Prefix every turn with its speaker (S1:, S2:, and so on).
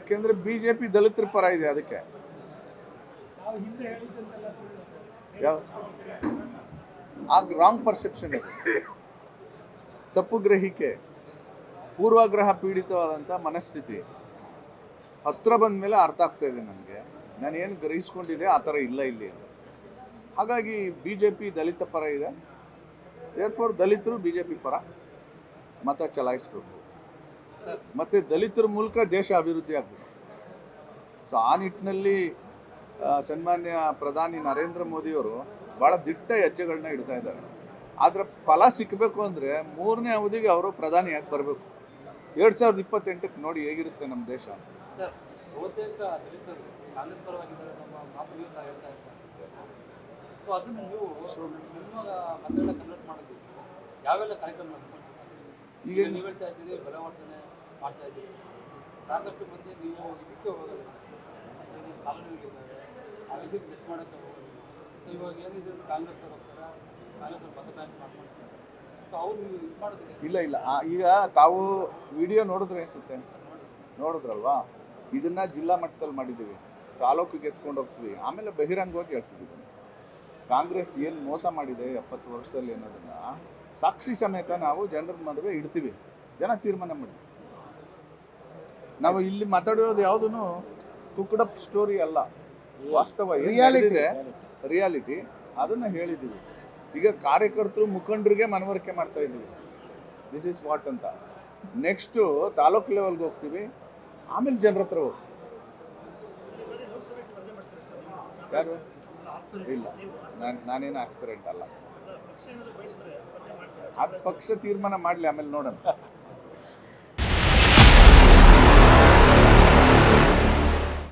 S1: ಯಾಕೆಂದ್ರೆ ಬಿಜೆಪಿ ದಲಿತರ ಪರ ಇದೆ ಅದಕ್ಕೆ. ಆಗ ರಾಂಗ್ ಪರ್ಸೆಪ್ಷನ್ ಇದೆ ತಪ್ಪು ಗ್ರಹಿಕೆ ಪೂರ್ವಾಗ್ರಹ ಪೀಡಿತವಾದಂಥ ಮನಸ್ಥಿತಿ. ಹತ್ರ ಬಂದ ಮೇಲೆ ಅರ್ಥ ಆಗ್ತಾ ಇದೆ ನನಗೆ. ನಾನು ಏನು ಗ್ರಹಿಸ್ಕೊಂಡಿದ್ದೆ ಆ ಥರ ಇಲ್ಲ ಇಲ್ಲಿ ಅಂತ. ಹಾಗಾಗಿ ಬಿ ಜೆ ಪಿ ದಲಿತ ಪರ ಇದೆ. ಏರ್ಫೋರ್ ದಲಿತರು ಬಿ ಜೆ ಪಿ ಪರ ಮತ ಚಲಾಯಿಸಬೇಕು. ಮತ್ತು ದಲಿತರ ಮೂಲಕ ದೇಶ ಅಭಿವೃದ್ಧಿ ಆಗಬೇಕು. ಸೊ ಆ ನಿಟ್ಟಿನಲ್ಲಿ ಸನ್ಮಾನ್ಯ ಪ್ರಧಾನಿ ನರೇಂದ್ರ ಮೋದಿಯವರು ಭಾಳ ದಿಟ್ಟ ಹೆಜ್ಜೆಗಳನ್ನ ಇಡ್ತಾ ಇದ್ದಾರೆ. ಆದರೆ ಫಲ ಸಿಕ್ಕಬೇಕು ಅಂದರೆ ಮೂರನೇ ಅವಧಿಗೆ ಅವರು ಪ್ರಧಾನಿಯಾಗಿ ಬರಬೇಕು. ಎರಡು ಸಾವಿರದ ಇಪ್ಪತ್ತೆಂಟಕ್ಕೆ ನೋಡಿ ಹೇಗಿರುತ್ತೆ ನಮ್ಮ ದೇಶ ಅಂತ? ಈಗ
S2: ಮಾಡ್ತಾ ಇದ್ದೀರಿ ಸಾಕಷ್ಟು ಮಂದಿ ನೀವು ಇದಕ್ಕೆ ಹೋಗೋದು ಯಾಕಂದ್ರೆ ಕಾಲೋನಿಗಳಿದ್ದಾವೆ ಆ ಇದಕ್ಕೆ ಟಚ್ ಮಾಡೋಕ್ಕೆ ಹೋಗೋದು ಸೊ ಇವಾಗ ಏನಿದೆ ಕಾಂಗ್ರೆಸ್ ಅವ್ರು ಹೋಗ್ತಾರೆ? ಕಾಂಗ್ರೆಸ್ ಅವ್ರು ಮತ ಬ್ಯಾಂಕ್ ಮಾಡ್ಕೊಳ್ತಾರೆ ಸೊ ಅವ್ರು ಇದು
S1: ಇಲ್ಲ ಇಲ್ಲ. ಈಗ ತಾವು ವಿಡಿಯೋ ನೋಡಿದ್ರೆ ಅನ್ಸುತ್ತೆ ನೋಡಿದ್ರಲ್ವಾ? ಇದನ್ನ ಜಿಲ್ಲಾ ಮಟ್ಟದಲ್ಲಿ ಮಾಡಿದ್ದೀವಿ. ತಾಲೂಕಿಗೆ ಎತ್ಕೊಂಡು ಹೋಗ್ತೀವಿ. ಆಮೇಲೆ ಬಹಿರಂಗವಾಗಿ ಹೇಳ್ತೀವಿ ಕಾಂಗ್ರೆಸ್ ಏನು ಮೋಸ ಮಾಡಿದೆ ಎಪ್ಪತ್ತು ವರ್ಷದಲ್ಲಿ ಅನ್ನೋದನ್ನ ಸಾಕ್ಷಿ ಸಮೇತ ನಾವು ಜನರ ಮದುವೆ ಇಡ್ತೀವಿ. ಜನ ತೀರ್ಮಾನ ಮಾಡಿ ನಾವು ಇಲ್ಲಿ ಮಾತಾಡಿರೋದು ಯಾವುದೂ ಕುಕ್ಕಡಪ್ ಸ್ಟೋರಿ ಅಲ್ಲ. ವಾಸ್ತವ
S3: ರಿಯಾಲಿಟಿ
S1: ಇದೆ ರಿಯಾಲಿಟಿ ಅದನ್ನ ಹೇಳಿದ್ದೀವಿ ಈಗ ಕಾರ್ಯಕರ್ತರು ಮುಖಂಡರಿಗೆ ಮನವರಿಕೆ ಮಾಡ್ತಾ ಇದ್ದೀವಿ. ದಿಸ್ ಇಸ್ ವಾಟ್ ಅಂತ. ನೆಕ್ಸ್ಟು ತಾಲೂಕು ಲೆವೆಲ್ಗೆ ಹೋಗ್ತೀವಿ. ಆಮೇಲೆ ಜನರ ಹತ್ರ ಹೋಗ್ತೀವಿ. ಯಾರು? ಇಲ್ಲ. ನಾನು ನಾನೇನು ಆಸ್ಪಿರೆಂಟ್ ಅಲ್ಲ. ಅದು ಪಕ್ಷ ತೀರ್ಮಾನ ಮಾಡಲಿ ಆಮೇಲೆ ನೋಡೋಣ.